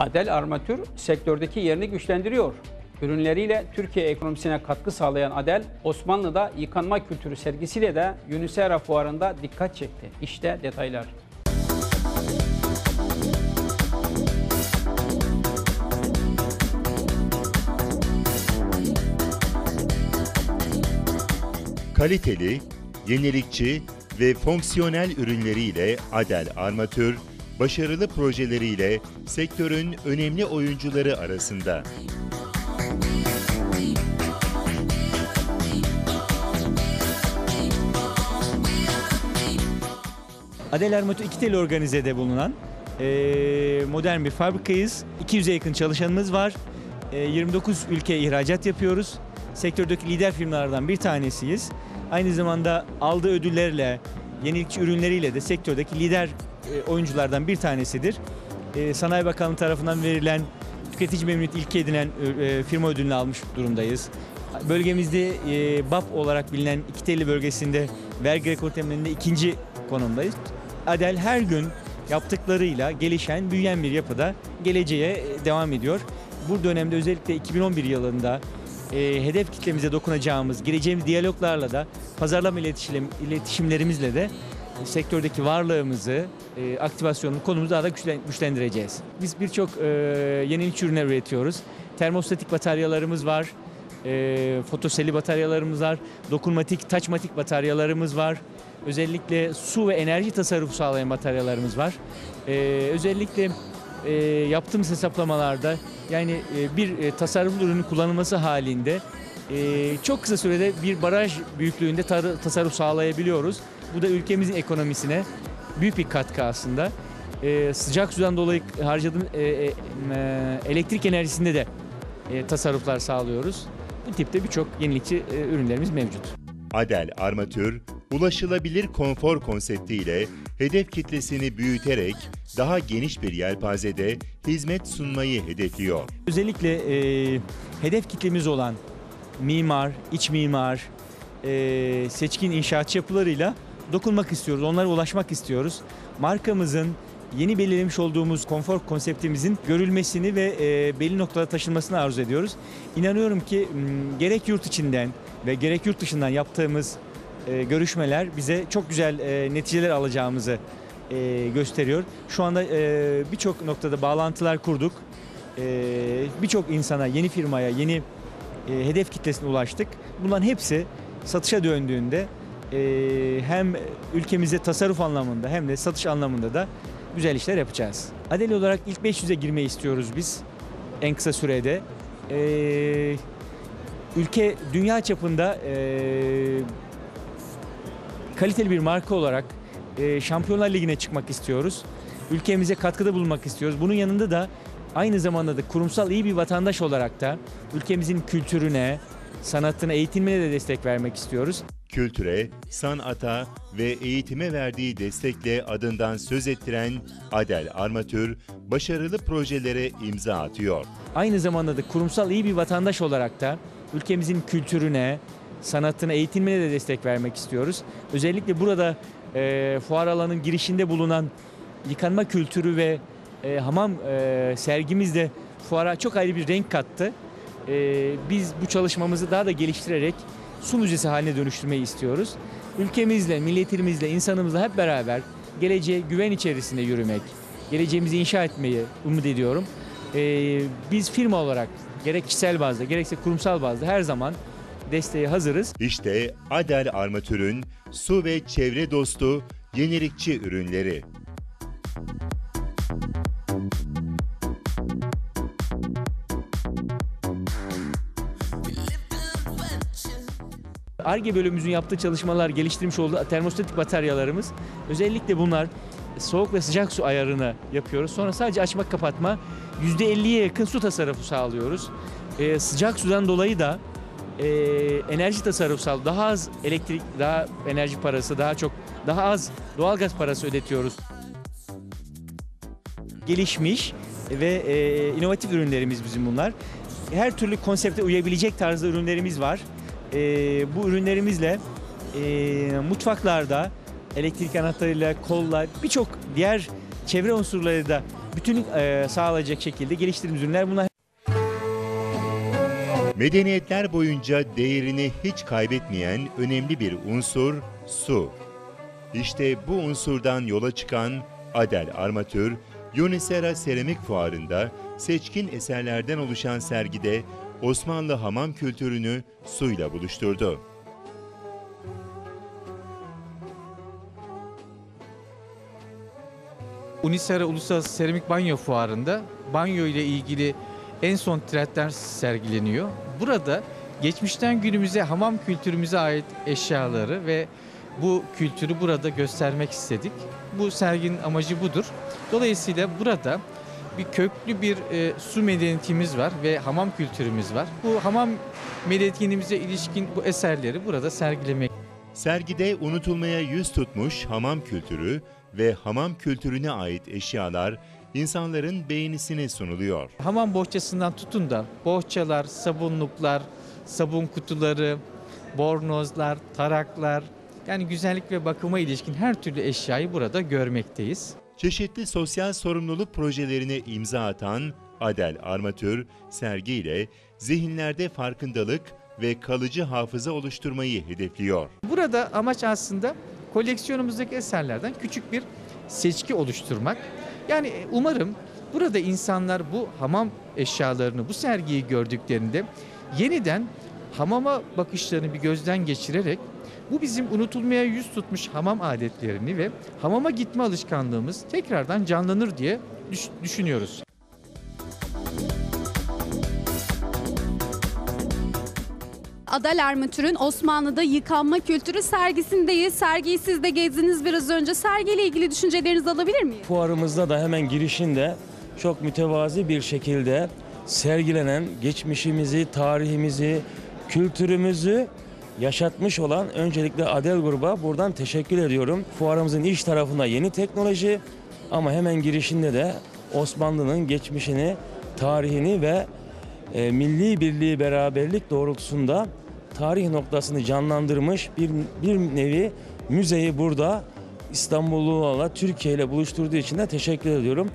Adel Armatür sektördeki yerini güçlendiriyor. Ürünleriyle Türkiye ekonomisine katkı sağlayan Adel, Osmanlı'da yıkanma kültürü sergisiyle de Unisera fuarında dikkat çekti. İşte detaylar. Kaliteli, yenilikçi ve fonksiyonel ürünleriyle Adel Armatür, başarılı projeleriyle sektörün önemli oyuncuları arasında. Adel Armatür iki tel organizede bulunan eee, modern bir fabrikayız. 200'e yakın çalışanımız var. Eee, 29 ülkeye ihracat yapıyoruz. Sektördeki lider firmalardan bir tanesiyiz. Aynı zamanda aldığı ödüllerle, yenilikçi ürünleriyle de sektördeki lider e, oyunculardan bir tanesidir. E, Sanayi Bakanlığı tarafından verilen tüketici memnuniyet ilke edinen e, firma ödülünü almış durumdayız. Bölgemizde BAP olarak bilinen iki telli bölgesinde vergi rekor temelinde ikinci konumdayız. Adel her gün yaptıklarıyla gelişen, büyüyen bir yapıda geleceğe devam ediyor. Bu dönemde özellikle 2011 yılında e, hedef kitlemize dokunacağımız, gireceğimiz diyaloglarla da pazarlama iletişim, iletişimlerimizle de e, sektördeki varlığımızı, e, aktivasyonun konumuzu daha da güçlen- güçlendireceğiz. Biz birçok e, yenilikçi ürünler üretiyoruz. Termostatik bataryalarımız var, e, fotoseli bataryalarımız var, dokunmatik, taçmatik bataryalarımız var. Özellikle su ve enerji tasarrufu sağlayan bataryalarımız var. E, özellikle e, yaptığımız hesaplamalarda yani e, bir e, tasarruflu ürünün kullanılması halinde e, çok kısa sürede bir baraj büyüklüğünde tar- tasarruf sağlayabiliyoruz. Bu da ülkemizin ekonomisine büyük bir katkı aslında. E, sıcak sudan dolayı harcadığımız e, e, e, elektrik enerjisinde de e, tasarruflar sağlıyoruz. Bu tipte birçok yenilikçi e, ürünlerimiz mevcut. Adel Armatür, ulaşılabilir konfor konseptiyle hedef kitlesini büyüterek daha geniş bir yelpazede hizmet sunmayı hedefliyor. Özellikle e, hedef kitlemiz olan mimar, iç mimar, e, seçkin inşaatçı yapılarıyla dokunmak istiyoruz. Onlara ulaşmak istiyoruz. Markamızın yeni belirlemiş olduğumuz konfor konseptimizin görülmesini ve e, belli noktalara taşınmasını arzu ediyoruz. İnanıyorum ki gerek yurt içinden ve gerek yurt dışından yaptığımız e, görüşmeler bize çok güzel e, neticeler alacağımızı gösteriyor. Şu anda birçok noktada bağlantılar kurduk. Birçok insana, yeni firmaya, yeni e, hedef kitlesine ulaştık. Bunların hepsi satışa döndüğünde e, hem ülkemize tasarruf anlamında hem de satış anlamında da güzel işler yapacağız. Adeli olarak ilk 500'e girmeyi istiyoruz biz en kısa sürede. E, ülke dünya çapında e, kaliteli bir marka olarak e, Şampiyonlar Ligi'ne çıkmak istiyoruz. Ülkemize katkıda bulunmak istiyoruz. Bunun yanında da aynı zamanda da kurumsal iyi bir vatandaş olarak da ülkemizin kültürüne, sanatına, eğitimine de destek vermek istiyoruz. Kültüre, sanata ve eğitime verdiği destekle adından söz ettiren Adel Armatür, başarılı projelere imza atıyor. Aynı zamanda da kurumsal iyi bir vatandaş olarak da ülkemizin kültürüne, sanatına, eğitimine de destek vermek istiyoruz. Özellikle burada e, fuar alanının girişinde bulunan yıkanma kültürü ve e, hamam e, sergimiz de fuara çok ayrı bir renk kattı. E, biz bu çalışmamızı daha da geliştirerek su müzesi haline dönüştürmeyi istiyoruz. Ülkemizle, milletimizle, insanımızla hep beraber geleceğe güven içerisinde yürümek, geleceğimizi inşa etmeyi umut ediyorum. Ee, biz firma olarak gerek kişisel bazda gerekse kurumsal bazda her zaman desteğe hazırız. İşte Adel Armatür'ün su ve çevre dostu yenilikçi ürünleri. ARGE bölümümüzün yaptığı çalışmalar geliştirmiş olduğu termostatik bataryalarımız özellikle bunlar soğuk ve sıcak su ayarını yapıyoruz. Sonra sadece açmak kapatma %50'ye yakın su tasarrufu sağlıyoruz. Ee, sıcak sudan dolayı da e, enerji tasarrufu sağlıyoruz. Daha az elektrik, daha enerji parası, daha çok daha az doğalgaz parası ödetiyoruz. Gelişmiş ve e, inovatif ürünlerimiz bizim bunlar. Her türlü konsepte uyabilecek tarzda ürünlerimiz var. E, bu ürünlerimizle e, mutfaklarda elektrik anahtarıyla, kolla birçok diğer çevre unsurları da bütünlük e, sağlayacak şekilde geliştirdiğimiz ürünler bunlar. Medeniyetler boyunca değerini hiç kaybetmeyen önemli bir unsur su. İşte bu unsurdan yola çıkan Adel Armatür, Yunisera Seramik Fuarı'nda seçkin eserlerden oluşan sergide Osmanlı hamam kültürünü suyla buluşturdu. Unisera Uluslararası Seramik Banyo Fuarı'nda banyo ile ilgili en son trendler sergileniyor. Burada geçmişten günümüze hamam kültürümüze ait eşyaları ve bu kültürü burada göstermek istedik. Bu serginin amacı budur. Dolayısıyla burada bir köklü bir e, su medeniyetimiz var ve hamam kültürümüz var. Bu hamam medeniyetimize ilişkin bu eserleri burada sergilemek Sergide unutulmaya yüz tutmuş hamam kültürü ve hamam kültürüne ait eşyalar insanların beğenisine sunuluyor. Hamam bohçasından tutun da bohçalar, sabunluklar, sabun kutuları, bornozlar, taraklar yani güzellik ve bakıma ilişkin her türlü eşyayı burada görmekteyiz. Çeşitli sosyal sorumluluk projelerine imza atan Adel Armatür, sergiyle zihinlerde farkındalık ve kalıcı hafıza oluşturmayı hedefliyor. Burada amaç aslında koleksiyonumuzdaki eserlerden küçük bir seçki oluşturmak. Yani e, umarım burada insanlar bu hamam eşyalarını, bu sergiyi gördüklerinde yeniden hamama bakışlarını bir gözden geçirerek bu bizim unutulmaya yüz tutmuş hamam adetlerini ve hamama gitme alışkanlığımız tekrardan canlanır diye düş- düşünüyoruz. Adal Armatür'ün Osmanlı'da yıkanma kültürü sergisindeyiz. Sergiyi siz de gezdiniz biraz önce. Sergiyle ilgili düşüncelerinizi alabilir miyim? Fuarımızda da hemen girişinde çok mütevazi bir şekilde sergilenen geçmişimizi, tarihimizi, kültürümüzü yaşatmış olan öncelikle Adel Grup'a buradan teşekkür ediyorum. Fuarımızın iç tarafında yeni teknoloji ama hemen girişinde de Osmanlı'nın geçmişini, tarihini ve e, milli birliği beraberlik doğrultusunda tarih noktasını canlandırmış bir, bir nevi müzeyi burada İstanbullularla Türkiye ile buluşturduğu için de teşekkür ediyorum.